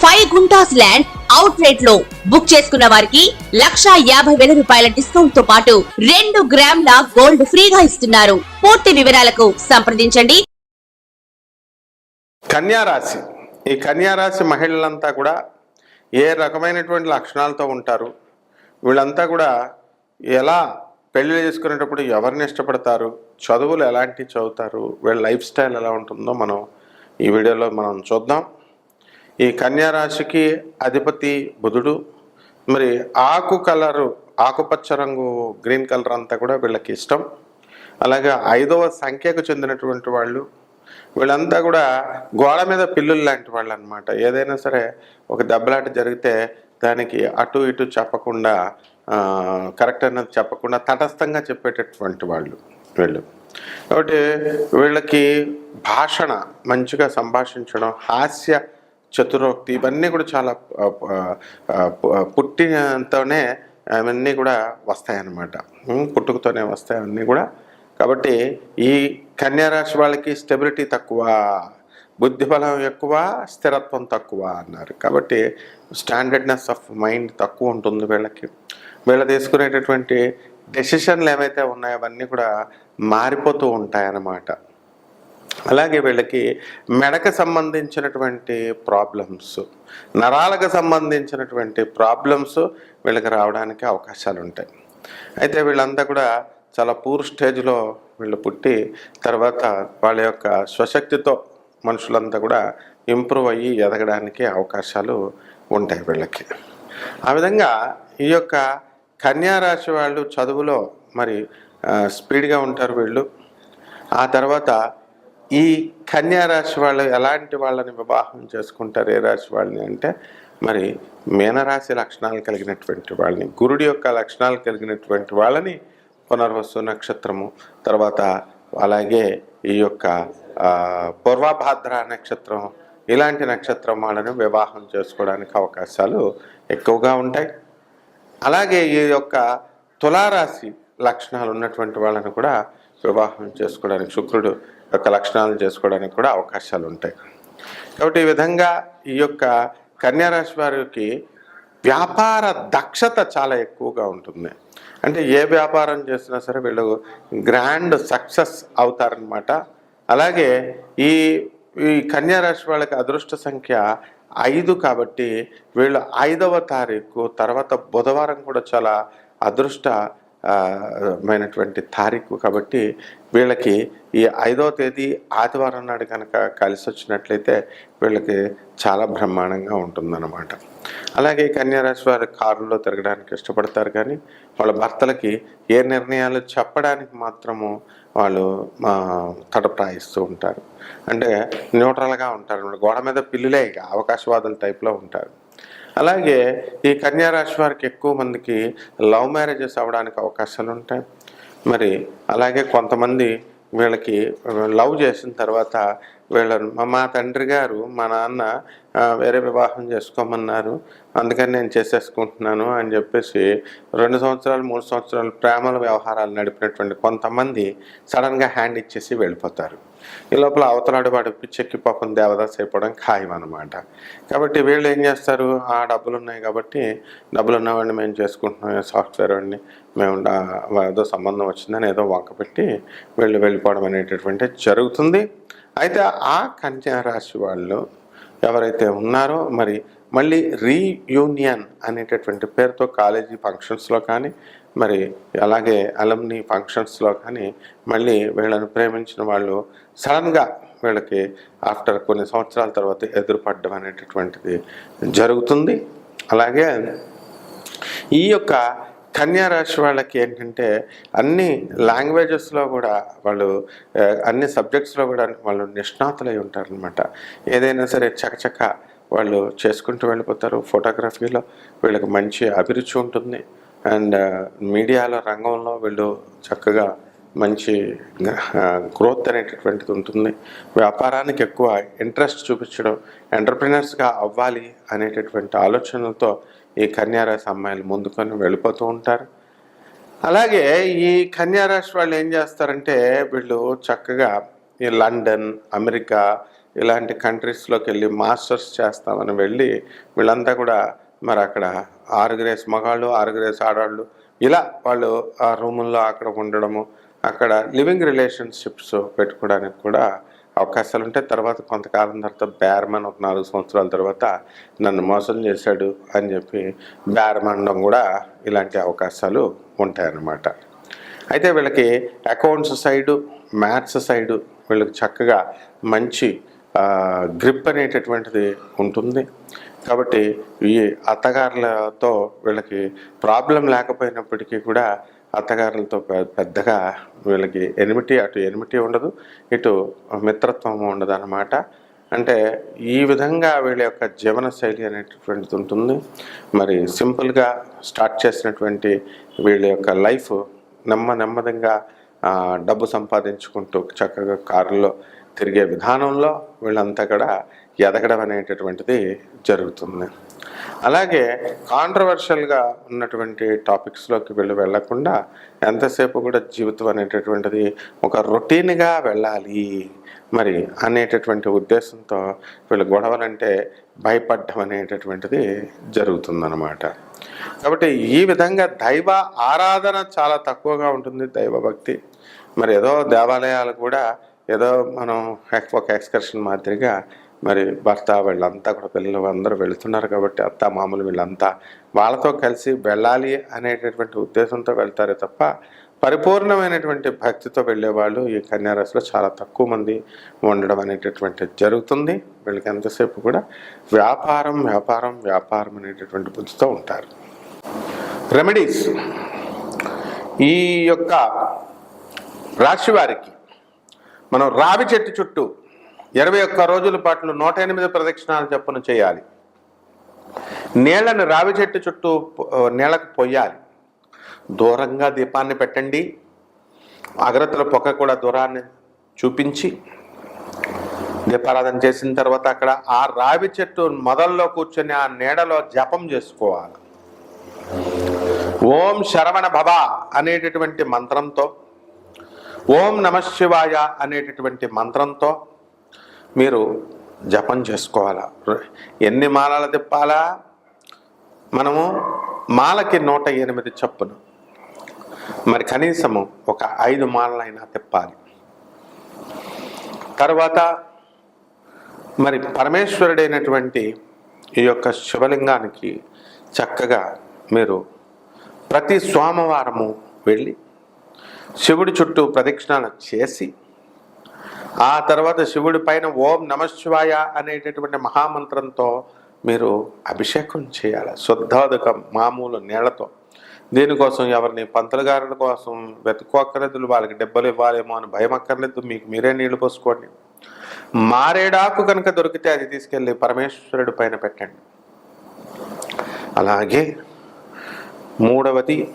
Five guntas land out రేట్లో book చేసుకున్న వారికి లక్షా యాభై వేల రూపాయల డిస్కౌంట్తో పాటు రెండు గ్రాముల గోల్డ్ ఫ్రీగా ఇస్తున్నారు. పూర్తి వివరాలకు సంప్రదించండి. కన్యారాశి ఈ కన్యారాశి మహిళలంతా కూడా ఏ రకమైనటువంటి లక్షణాలతో ఉంటారు? వీళ్ళంతా కూడా ఎలా పెళ్ళి చేసుకునేటప్పుడు ఎవరిని ఇష్టపడతారు? చదువులు ఎలాంటి చదువుతారు? వీళ్ళ లైఫ్ స్టైల్ ఎలా ఉంటుందో మనం ఈ వీడియోలో మనం చూద్దాం. ఈ కన్యారాశికి అధిపతి బుధుడు. మరి ఆకు కలరు ఆకుపచ్చ రంగు గ్రీన్ కలర్ అంతా కూడా వీళ్ళకి ఇష్టం. అలాగే ఐదవ సంఖ్యకు చెందినటువంటి వాళ్ళు వీళ్ళంతా కూడా గోడ మీద పిల్లులు లాంటి వాళ్ళు అనమాట ఏదైనా సరే ఒక దెబ్బలాట జరిగితే దానికి అటు ఇటు చెప్పకుండా కరెక్ట్ అన్నది చెప్పకుండా తటస్థంగా చెప్పేటటువంటి వాళ్ళు వీళ్ళు. కాబట్టి వీళ్ళకి భాషణ మంచిగా సంభాషించడం హాస్య చతురోక్తి ఇవన్నీ కూడా చాలా ఆ, పుట్టినతోనే అవన్నీ కూడా వస్తాయన్నమాట. పుట్టుకతోనే వస్తాయి అవన్నీ కూడా. కాబట్టి ఈ కన్యారాశి వాళ్ళకి స్టెబిలిటీ తక్కువ బుద్ధి బలం ఎక్కువ స్థిరత్వం తక్కువ అన్నారు. కాబట్టి స్టాండర్డ్నెస్ ఆఫ్ మైండ్ తక్కువ ఉంటుంది వీళ్ళకి. వీళ్ళు తీసుకునేటటువంటి డెసిషన్లు ఏవైతే ఉన్నాయో అవన్నీ కూడా మారిపోతూ ఉంటాయన్నమాట. అలాగే వీళ్ళకి మెడకు సంబంధించినటువంటి ప్రాబ్లమ్స్ నరాలకు సంబంధించినటువంటి ప్రాబ్లమ్స్ వీళ్ళకి రావడానికి అవకాశాలు ఉంటాయి అయితే వీళ్ళంతా కూడా చాలా పూర్ స్టేజ్లో వీళ్ళు పుట్టి తర్వాత వాళ్ళ యొక్క స్వశక్తితో మనుషులంతా కూడా ఇంప్రూవ్ అయ్యి ఎదగడానికి అవకాశాలు ఉంటాయి వీళ్ళకి. ఆ విధంగా ఈ యొక్క కన్యా రాశి వాళ్ళు చదువులో మరి స్పీడ్గా ఉంటారు వీళ్ళు. ఆ తర్వాత ఈ కన్యా రాశి వాళ్ళు ఎలాంటి వాళ్ళని వివాహం చేసుకుంటారు? ఏ రాశి వాళ్ళని అంటే మరి మీనరాశి లక్షణాలు కలిగినటువంటి వాళ్ళని గురుడి యొక్క లక్షణాలు కలిగినటువంటి వాళ్ళని పునర్వసు నక్షత్రము తర్వాత అలాగే ఈ యొక్క పూర్వభాద్ర నక్షత్రం ఇలాంటి నక్షత్రం వాళ్ళని వివాహం చేసుకోవడానికి అవకాశాలు ఎక్కువగా ఉంటాయి. అలాగే ఈ యొక్క తులారాశి లక్షణాలు ఉన్నటువంటి వాళ్ళని కూడా వివాహం చేసుకోవడానికి శుక్రుడు యొక్క లక్షణాలు చేసుకోవడానికి కూడా అవకాశాలు ఉంటాయి. కాబట్టి ఈ విధంగా ఈ యొక్క కన్యారాశి వారికి వ్యాపార దక్షత చాలా ఎక్కువగా ఉంటుంది. అంటే ఏ వ్యాపారం చేసినా సరే వీళ్ళు గ్రాండ్ సక్సెస్ అవుతారనమాట అలాగే ఈ ఈ కన్యారాశి వాళ్ళకి అదృష్ట సంఖ్య ఐదు కాబట్టి వీళ్ళు ఐదవ తారీఖు తర్వాత బుధవారం కూడా చాలా అదృష్ట మైనటువంటి తారీఖు కాబట్టి వీళ్ళకి ఈ ఐదవ తేదీ ఆదివారం నాడు కనుక కలిసి వచ్చినట్లయితే వీళ్ళకి చాలా బ్రహ్మాండంగా ఉంటుందన్నమాట. అలాగే కన్యారాశి వారు కారులో తిరగడానికి ఇష్టపడతారు కానీ వాళ్ళ భర్తలకి ఏ నిర్ణయాలు చెప్పడానికి మాత్రము వాళ్ళు ఆ, తటప్రాయిస్తూ ఉంటారు. అంటే న్యూట్రల్గా ఉంటారు. గోడ మీద పిల్లులే ఇక అవకాశవాదుల టైప్లో ఉంటారు. అలాగే ఈ కన్యారాశి వారికి ఎక్కువ మందికి లవ్ మ్యారేజెస్ అవ్వడానికి అవకాశాలు ఉంటాయి. మరి అలాగే కొంతమంది వీళ్ళకి లవ్ చేసిన తర్వాత వీళ్ళను మా తండ్రి గారు మా నాన్న వేరే వివాహం చేసుకోమన్నారు. అందుకని నేను చేసేసుకుంటున్నాను అని చెప్పేసి రెండు సంవత్సరాలు మూడు సంవత్సరాలు ప్రేమల వ్యవహారాలు నడిపినటువంటి కొంతమంది సడన్గా హ్యాండ్ ఇచ్చేసి వెళ్ళిపోతారు. ఈ లోపల అవతలాడు వాడు పిచ్చెక్కి పాపం దేవదాస్ అయిపోవడం ఖాయం అనమాట కాబట్టి వీళ్ళు ఏం చేస్తారు? ఆ డబ్బులు ఉన్నాయి కాబట్టి డబ్బులు ఉన్నవాడిని మేము చేసుకుంటున్నాం సాఫ్ట్వేర్ వాడిని మేము ఏదో సంబంధం వచ్చిందని ఏదో వంక పెట్టి వీళ్ళు వెళ్ళిపోవడం అనేటటువంటి జరుగుతుంది. అయితే ఆ కన్యా రాశి వాళ్ళు ఎవరైతే ఉన్నారో మరి మళ్ళీ రీయూనియన్ అనేటటువంటి పేరుతో కాలేజీ ఫంక్షన్స్లో కానీ మరి అలాగే అలమ్ని ఫంక్షన్స్లో కానీ మళ్ళీ వీళ్ళని ప్రేమించిన వాళ్ళు సడన్గా వీళ్ళకి ఆఫ్టర్ కొన్ని సంవత్సరాల తర్వాత ఎదురుపడడం అనేటటువంటిది జరుగుతుంది. అలాగే ఈ యొక్క కన్యా రాశి వాళ్ళకి ఏంటంటే అన్ని లాంగ్వేజెస్లో కూడా వాళ్ళు అన్ని సబ్జెక్ట్స్లో కూడా వాళ్ళు నిష్ణాతులై ఉంటారనమాట ఏదైనా సరే చకచక వాళ్ళు చేసుకుంటూ వెళ్ళిపోతారు. ఫోటోగ్రఫీలో వీళ్ళకి మంచి అభిరుచి ఉంటుంది. అండ్ uh, మీడియాలో రంగంలో వీళ్ళు చక్కగా మంచి గ్రోత్ అనేటటువంటిది ఉంటుంది. వ్యాపారానికి ఎక్కువ ఇంట్రెస్ట్ చూపించడం ఎంటర్ప్రినర్స్గా అవ్వాలి అనేటటువంటి ఆలోచనలతో ఈ కన్యారాశి అమ్మాయిలు ముందుకొని వెళ్ళిపోతూ ఉంటారు. అలాగే ఈ కన్యారాశి వాళ్ళు ఏం చేస్తారంటే వీళ్ళు చక్కగా ఈ లండన్ అమెరికా ఇలాంటి కంట్రీస్లోకి వెళ్ళి మాస్టర్స్ చేస్తామని వెళ్ళి వీళ్ళంతా కూడా మరి అక్కడ ఆరుగురేసి మగాళ్ళు ఆరుగురేసి ఆడవాళ్ళు ఇలా వాళ్ళు ఆ రూముల్లో అక్కడ ఉండడము అక్కడ లివింగ్ రిలేషన్షిప్స్ పెట్టుకోవడానికి కూడా అవకాశాలు ఉంటాయి. తర్వాత కొంతకాలం తర్వాత బ్యార్మన్ ఒక నాలుగు సంవత్సరాల తర్వాత నన్ను మోసం చేశాడు అని చెప్పి బ్యార్మనడం కూడా ఇలాంటి అవకాశాలు ఉంటాయన్నమాట. అయితే వీళ్ళకి అకౌంట్స్ సైడు మ్యాథ్స్ సైడు వీళ్ళకి చక్కగా మంచి గ్రిప్ అనేటటువంటిది ఉంటుంది. కాబట్టి ఈ అత్తగారులతో వీళ్ళకి ప్రాబ్లం లేకపోయినప్పటికీ కూడా అత్తగారులతో పెద్దగా వీళ్ళకి ఎనిమిటీ అటు ఎనిమిటీ ఉండదు ఇటు మిత్రత్వం ఉండదు అనమాట అంటే ఈ విధంగా వీళ్ళ యొక్క జీవన శైలి అనేటటువంటిది ఉంటుంది. మరి సింపుల్గా స్టార్ట్ చేసినటువంటి వీళ్ళ యొక్క లైఫ్ నెమ్మ నెమ్మదిగా డబ్బు సంపాదించుకుంటూ చక్కగా కారులో తిరిగే విధానంలో వీళ్ళంతా కూడా ఎదగడం అనేటటువంటిది జరుగుతుంది. అలాగే కాంట్రవర్షియల్గా ఉన్నటువంటి టాపిక్స్లోకి వీళ్ళు వెళ్ళకుండా ఎంతసేపు కూడా జీవితం అనేటటువంటిది ఒక రొటీన్గా వెళ్ళాలి మరి అనేటటువంటి ఉద్దేశంతో వీళ్ళు గొడవలంటే భయపడడం అనేటటువంటిది జరుగుతుందన్నమాట. కాబట్టి ఈ విధంగా దైవ ఆరాధన చాలా తక్కువగా ఉంటుంది దైవభక్తి మరి ఏదో దేవాలయాలు కూడా ఏదో మనం ఒక ఎక్స్కర్షన్ మాదిరిగా మరి భర్త వీళ్ళంతా కూడా పిల్లలు అందరూ వెళుతున్నారు కాబట్టి అత్త మామూలు వీళ్ళంతా వాళ్ళతో కలిసి వెళ్ళాలి అనేటటువంటి ఉద్దేశంతో వెళ్తారే తప్ప పరిపూర్ణమైనటువంటి భక్తితో వెళ్ళేవాళ్ళు ఈ కన్యారాశిలో చాలా తక్కువ మంది ఉండడం అనేటటువంటి జరుగుతుంది. వీళ్ళకి ఎంతసేపు కూడా వ్యాపారం వ్యాపారం వ్యాపారం అనేటటువంటి బుద్ధితో ఉంటారు. రెమెడీస్ ఈ యొక్క రాశి వారికి మనం రావి చెట్టు చుట్టూ ఇరవై ఒక్క రోజుల పాటు నూట ఎనిమిది ప్రదక్షిణాలు చొప్పున చేయాలి. నీళ్ళను రావి చెట్టు చుట్టూ నీళ్ళకు పొయ్యాలి. దూరంగా దీపాన్ని పెట్టండి. అగరత్తుల పొక్క కూడా దూరాన్ని చూపించి దీపారాధన చేసిన తర్వాత అక్కడ ఆ రావి చెట్టు మొదల్లో కూర్చొని ఆ నీడలో జపం చేసుకోవాలి. ఓం శరవణ భవ అనేటటువంటి మంత్రంతో ఓం నమ శివాయ అనేటటువంటి మంత్రంతో మీరు జపం చేసుకోవాలా? ఎన్ని మాలలు తిప్పాలా? మనము మాలకి నూట ఎనిమిది చొప్పున. మరి కనీసము ఒక ఐదు మాలలైనా తిప్పాలి. తర్వాత మరి పరమేశ్వరుడైనటువంటి ఈ యొక్క శివలింగానికి చక్కగా మీరు ప్రతి సోమవారము వెళ్ళి శివుడి చుట్టూ ప్రదక్షిణాలు చేసి ఆ తర్వాత శివుడి పైన ఓం నమశివాయ అనేటటువంటి మహామంత్రంతో మీరు అభిషేకం చేయాలి. శుద్ధోదకం మామూలు నీళ్ళతో. దీనికోసం ఎవరిని పంతులు గారుల కోసం వెతుక్కోక్కర్లేదు వాళ్ళకి డెబ్బలు ఇవ్వాలేమో అని భయం అక్కర్లేదు మీకు మీరే నీళ్ళు పోసుకోండి. మారేడాకు కనుక దొరికితే అది తీసుకెళ్ళి పరమేశ్వరుడి పైన పెట్టండి. అలాగే మూడవది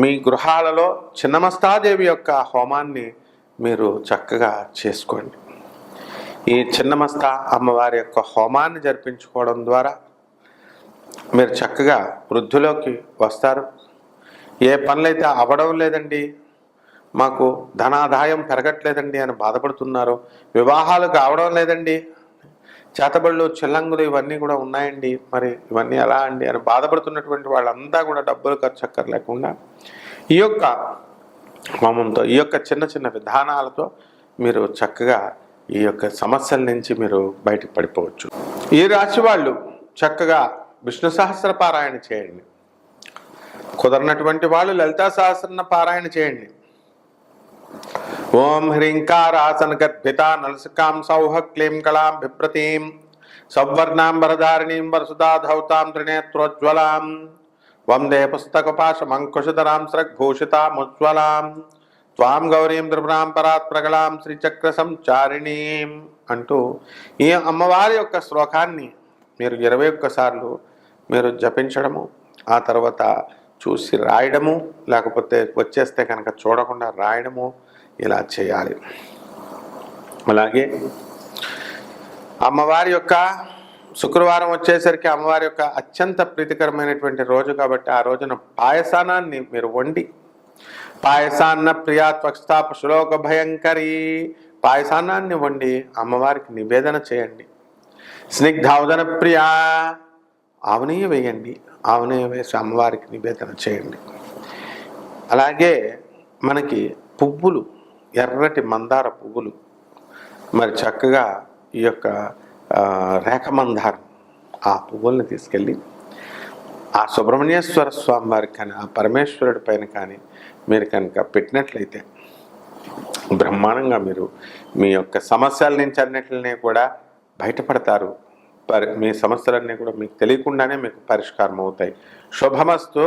మీ గృహాలలో చిన్నమస్తాదేవి యొక్క హోమాన్ని మీరు చక్కగా చేసుకోండి. ఈ చిన్నమస్తా అమ్మవారి యొక్క హోమాన్ని జరిపించుకోవడం ద్వారా మీరు చక్కగా వృద్ధిలోకి వస్తారు. ఏ పనులైతే అవ్వడం లేదండి మాకు ధనాదాయం పెరగట్లేదండి అని బాధపడుతున్నారు వివాహాలు కావడం లేదండి చేతబడులు చెల్లంగులు ఇవన్నీ కూడా ఉన్నాయండి. మరి ఇవన్నీ ఎలా అండి అని బాధపడుతున్నటువంటి వాళ్ళంతా కూడా డబ్బులు ఖర్చు అక్కర్లేకుండా ఈ యొక్క హోమంతో ఈ యొక్క చిన్న చిన్న విధానాలతో మీరు చక్కగా ఈ యొక్క సమస్యల నుంచి మీరు బయటకు పడిపోవచ్చు. ఈ రాశి వాళ్ళు చక్కగా విష్ణు సహస్ర పారాయణ చేయండి. కుదరనటువంటి వాళ్ళు లలితా సహస్రన పారాయణ చేయండి. ఓం హ్రీంకారాసన గద్భిత నలసికాం సౌహ క్లీం కళాం బిప్రతీం సౌవర్ణాం వరధారిణీం వరసుధాధౌతాం త్రినేత్రోజ్వలాం. వందే పుస్తకపాశమంకుశధరాం సృగ్భూషితాముజ్వలాం త్వాం గౌరీం త్రిపురాం పరాత్ ప్రగళాం శ్రీచక్ర సంచారిణీం అంటూ ఈ అమ్మవారి యొక్క శ్లోకాన్ని మీరు ఇరవై ఒక్కసార్లు మీరు జపించడము ఆ తర్వాత చూసి రాయడము లేకపోతే వచ్చేస్తే కనుక చూడకుండా రాయడము ఇలా చేయాలి. అలాగే అమ్మవారి యొక్క శుక్రవారం వచ్చేసరికి అమ్మవారి యొక్క అత్యంత ప్రీతికరమైనటువంటి రోజు కాబట్టి ఆ రోజున పాయసానాన్ని మీరు వండి పాయసాన్న ప్రియా త్వక్స్తాప శ్లోక భయంకరి పాయసానాన్ని వండి అమ్మవారికి నివేదన చేయండి. స్నిగ్ధావదన ప్రియా ఆవనీయ వేయండి ఆవనీయ వేసి అమ్మవారికి నివేదన చేయండి. అలాగే మనకి పువ్వులు ఎర్రటి మందార పువ్వులు. మరి చక్కగా ఈ యొక్క రేఖ మందారం ఆ పువ్వుల్ని తీసుకెళ్ళి ఆ సుబ్రహ్మణ్యేశ్వర స్వామి వారికి కానీ ఆ పరమేశ్వరుడి పైన కానీ మీరు కనుక పెట్టినట్లయితే బ్రహ్మాండంగా మీరు మీ యొక్క సమస్యల నుంచి అన్నిటిని కూడా బయటపడతారు. పరి మీ సమస్యలన్నీ కూడా మీకు తెలియకుండానే మీకు పరిష్కారం అవుతాయి. శుభమస్తూ.